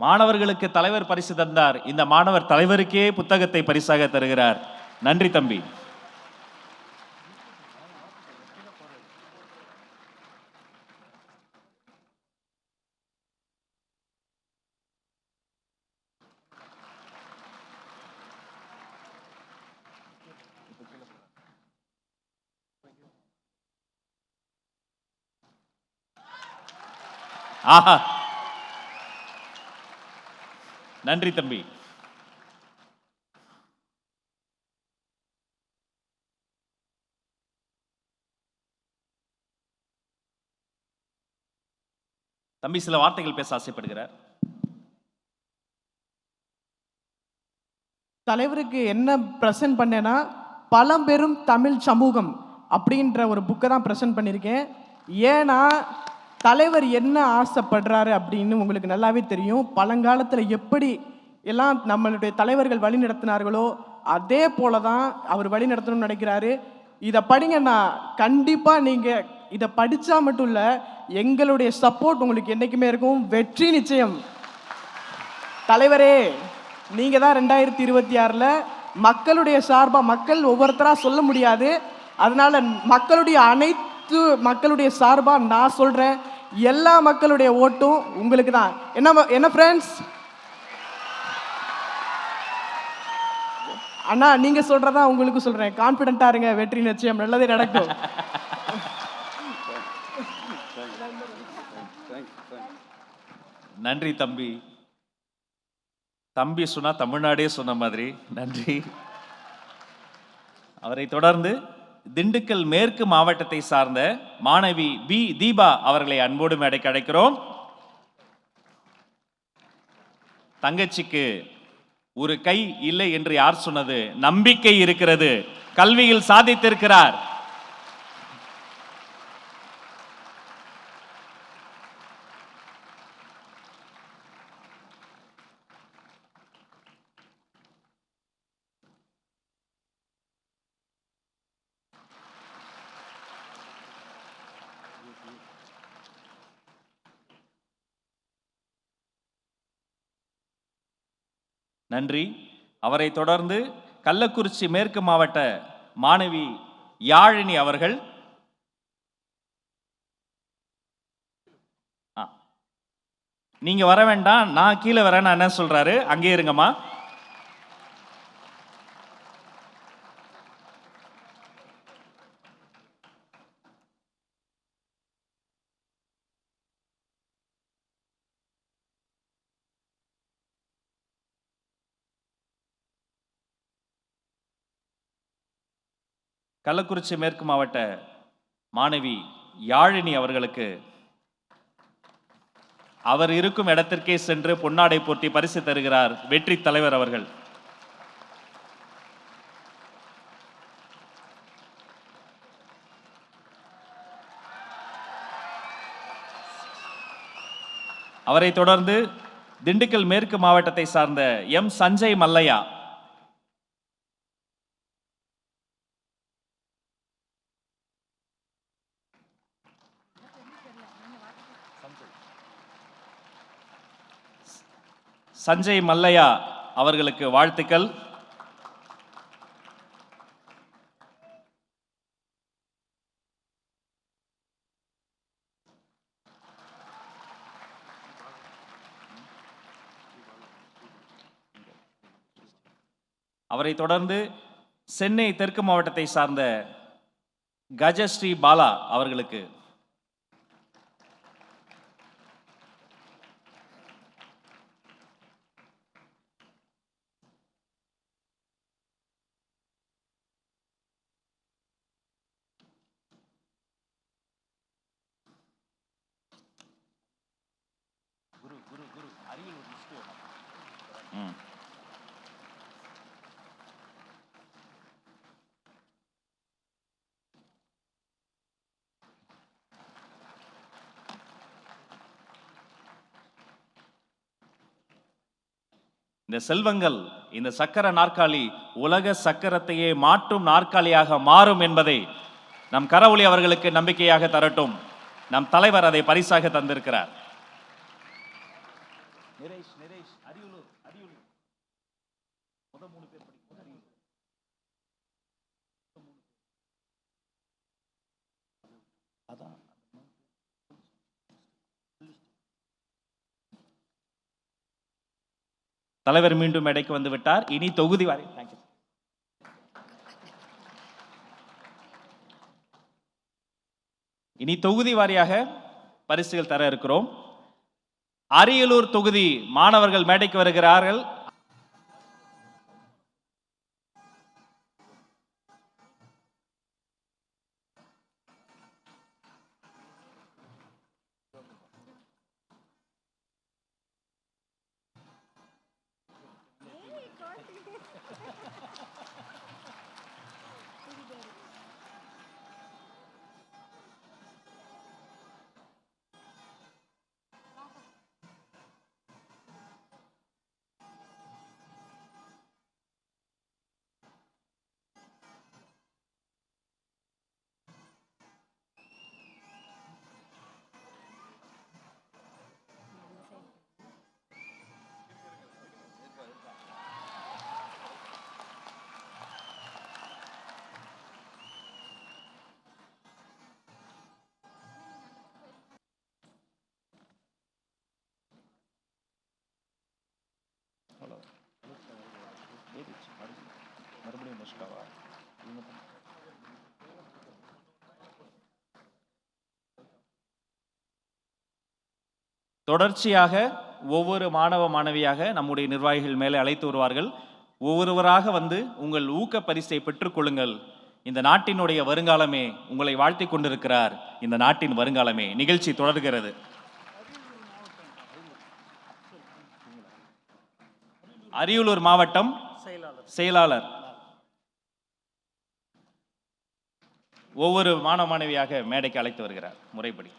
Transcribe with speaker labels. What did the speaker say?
Speaker 1: மாணவர்களுக்கு தலைவர் பரிசு தந்தார். இந்த மாணவர் தலைவருக்கே புத்தகத்தை பரிசாக தருகிறார். நன்றி தம்பி. ஆஹா. நன்றி தம்பி. தம்பி சில வார்த்தைகள் பேச ஆசைப்படுகிறார்.
Speaker 2: தலைவருக்கு என்ன ப்ரெசென்ட் பண்ணேன்னா பழம்பெரும் தமிழ் சமூகம் அப்படின்ற ஒரு புக்கை தான் ப்ரெசென்ட் பண்ணியிருக்கேன். ஏன்னா தலைவர் என்ன ஆசைப்படுறாரு அப்படின்னு உங்களுக்கு நல்லாவே தெரியும். பழங்காலத்தில் எப்படி எல்லாம் நம்மளுடைய தலைவர்கள் வழி நடத்தினார்களோ அதே போல தான் அவர் வழி நடத்தணும்னு நினைக்கிறாரு. இதை படிங்கண்ணா கண்டிப்பாக நீங்கள் இதை படித்தா மட்டும் இல்லை எங்களுடைய சப்போர்ட் உங்களுக்கு என்றைக்குமே இருக்கும். வெற்றி நிச்சயம். தலைவரே நீங்கள் தான் ரெண்டாயிரத்தி இருபத்தி ஆறில் மக்களுடைய சார்பாக மக்கள் ஒவ்வொருத்தராக சொல்ல முடியாது. அதனால் மக்களுடைய அனைத்து மக்களுடைய சார்பாக நான் சொல்கிறேன் எல்லா மக்களுடைய ஓட்டும் உங்களுக்கு தான். என்ன என்ன ஃப்ரெண்ட்ஸ் அண்ணா நீங்க சொல்றதா உங்களுக்கு சொல்றேன். கான்பிடண்டா இருங்க வெற்றி நிச்சயம். நல்லதே நடக்கும்.
Speaker 1: நன்றி தம்பி. தம்பி சொன்னா தமிழ்நாடே சொன்ன மாதிரி. நன்றி. அவரை தொடர்ந்து திண்டுக்கல் மேற்கு மாவட்டத்தை சார்ந்த மாணவி பி தீபா அவர்களை அன்போடு மேடைக்கு அழைக்கிறோம். தங்கச்சிக்கு ஒரு கை இல்லை என்று யார் சொன்னது? நம்பிக்கை இருக்கிறது. கல்வியில் சாதித்திருக்கிறார். நன்றி. அவரை தொடர்ந்து கள்ளக்குறிச்சி மேற்கு மாவட்ட மாணவி யாழினி அவர்கள். ஆ. நீங்க வர வேண்டாம் நான் கீழே வரேன்னு என்ன சொல்றாரு? அங்கே இருங்கம்மா. கள்ளக்குறிச்சி மேற்கு மாவட்ட மாணவி யாழினி அவர்களுக்கு அவர் இருக்கும் இடத்திற்கே சென்று பொன்னாடை போட்டி பரிசு தருகிறார் வெற்றி தலைவர் அவர்கள். அவரை தொடர்ந்து திண்டுக்கல் மேற்கு மாவட்டத்தை சார்ந்த எம் சஞ்சய் மல்லையா சஞ்சய் மல்லையா அவர்களுக்கு வாழ்த்துக்கள். அவரை தொடர்ந்து சென்னை தெற்கு மாவட்டத்தை சார்ந்த கஜஸ்ரீ பாலா அவர்களுக்கு இந்த செல்வங்கள் இந்த சக்கர நாற்காலி உலக சக்கரத்தையே மாற்றும் நாற்காலியாக மாறும் என்பதை நம் கரவொளி அவர்களுக்கு நம்பிக்கையாக தரட்டும். நம் தலைவர் அதை பரிசாக தந்திருக்கிறார். தலைவர் மீண்டும் மேடைக்கு வந்து விட்டார். இனி தொகுதி வாரி. தேங்க்யூ இனி தொகுதி வாரியாக பரிசுகள் தர இருக்கிறோம். அரியலூர் தொகுதி மாணவர்கள் மேடைக்கு வருகிறார்கள். முஷ்காவா தொடர்ச்சியாக ஒவ்வொரு மாணவ மாணவியாக நம்முடைய நிர்வாகிகள் மேலே அழைத்து வருவார்கள். ஒவ்வொருவராக வந்து உங்கள் ஊக்க பரிசை பெற்றுக்கொள்ளுங்கள் இந்த நாட்டினுடைய வருங்காலமே உங்களை வாழ்த்திக் கொண்டிருக்கிறார். இந்த நாட்டின் வருங்காலமே நிகழ்ச்சி தொடர்கிறது. அரியலூர் மாவட்டம் செயலாளர். ஒவ்வொரு மாணவ மாணவியாக மேடைக்கு அழைத்து வருகிறார் முறைப்படி.